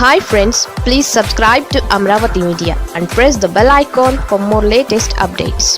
Hi friends please subscribe to Amaravati media and press the bell icon for more latest updates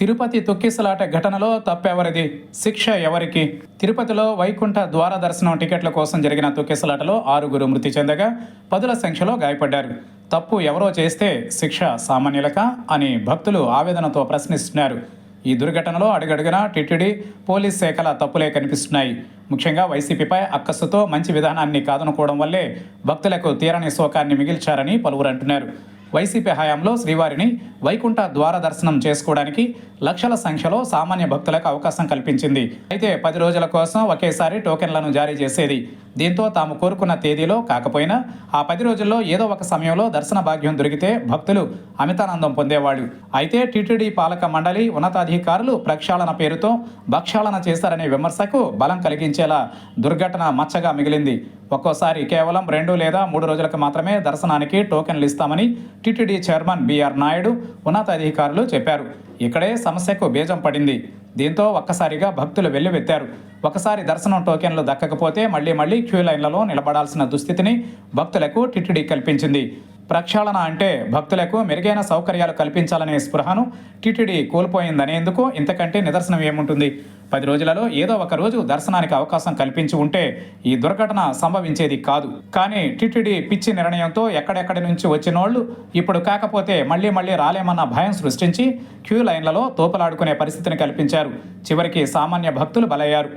Tirupati తొక్కిసలాట ఘటనలో తప్పెవరిది? శిక్ష ఎవరికి? తిరుపతిలో వైకుంఠ ద్వార దర్శనం టికెట్ల కోసం జరిగిన తొక్కిసలాటలో ఆరుగురు మృతి చెందగా పదుల సంఖ్యలో గాయపడ్డారు. తప్పు ఎవరో చేస్తే శిక్ష సామాన్యులక అని భక్తులు ఆవేదనతో ప్రశ్నిస్తున్నారు. ఈ దుర్ఘటనలో అడుగడుగునా టిటిడి పోలీస్ శాఖల తప్పులే కనిపిస్తున్నాయి. ముఖ్యంగా వైసీపీపై అక్కసుతో మంచి విధానాన్ని కాదనుకోవడం వల్లే భక్తులకు తీరని శోకాన్ని మిగిల్చారని పలువురు అంటున్నారు. వైసీపీ హయాంలో శ్రీవారిని వైకుంఠ ద్వార దర్శనం చేసుకోవడానికి లక్షల సంఖ్యలో సామాన్య భక్తులకు అవకాశం కల్పించింది. అయితే పది రోజుల కోసం ఒకేసారి టోకెన్లను జారీ చేసేది. దీంతో తాము కోరుకున్న తేదీలో కాకపోయినా ఆ పది రోజుల్లో ఏదో ఒక సమయంలో దర్శన భాగ్యం దొరికితే భక్తులు అమితానందం పొందేవాళ్ళు. అయితే టీటీడీ పాలక మండలి ఉన్నతాధికారులు ప్రక్షాళన పేరుతో భక్షాళన చేశారనే విమర్శకు బలం కలిగించేలా దుర్ఘటన మచ్చగా మిగిలింది. ఒక్కోసారి కేవలం రెండు లేదా మూడు రోజులకు మాత్రమే దర్శనానికి టోకెన్లు ఇస్తామని టీటీడీ చైర్మన్ బీఆర్ నాయుడు ఉన్నతాధికారులు చెప్పారు. ఇక్కడే సమస్యకు బీజం పడింది. దీంతో ఒక్కసారిగా భక్తులు వెల్లువెత్తారు. ఒకసారి దర్శనం టోకెన్లు దక్కకపోతే మళ్ళీ మళ్ళీ క్యూ లైన్లలో నిలబడాల్సిన దుస్థితిని భక్తులకు టిటిడి కల్పించింది. ప్రక్షాళన అంటే భక్తులకు మెరుగైన సౌకర్యాలు కల్పించాలనే స్పృహను టిటిడి కోల్పోయిందనేందుకు ఇంతకంటే నిదర్శనం ఏముంటుంది? పది రోజులలో ఏదో ఒక రోజు దర్శనానికి అవకాశం కల్పించి ఉంటే ఈ దుర్ఘటన సంభవించేది కాదు. కానీ టిటిడి పిచ్చి నిర్ణయంతో ఎక్కడెక్కడి నుంచి వచ్చినోళ్ళు ఇప్పుడు కాకపోతే మళ్ళీ మళ్ళీ రాలేమన్న భయం సృష్టించి క్యూ లైన్లలో తోపులాడుకునే పరిస్థితిని కల్పించారు. చివరికి సామాన్య భక్తులు బలయ్యారు.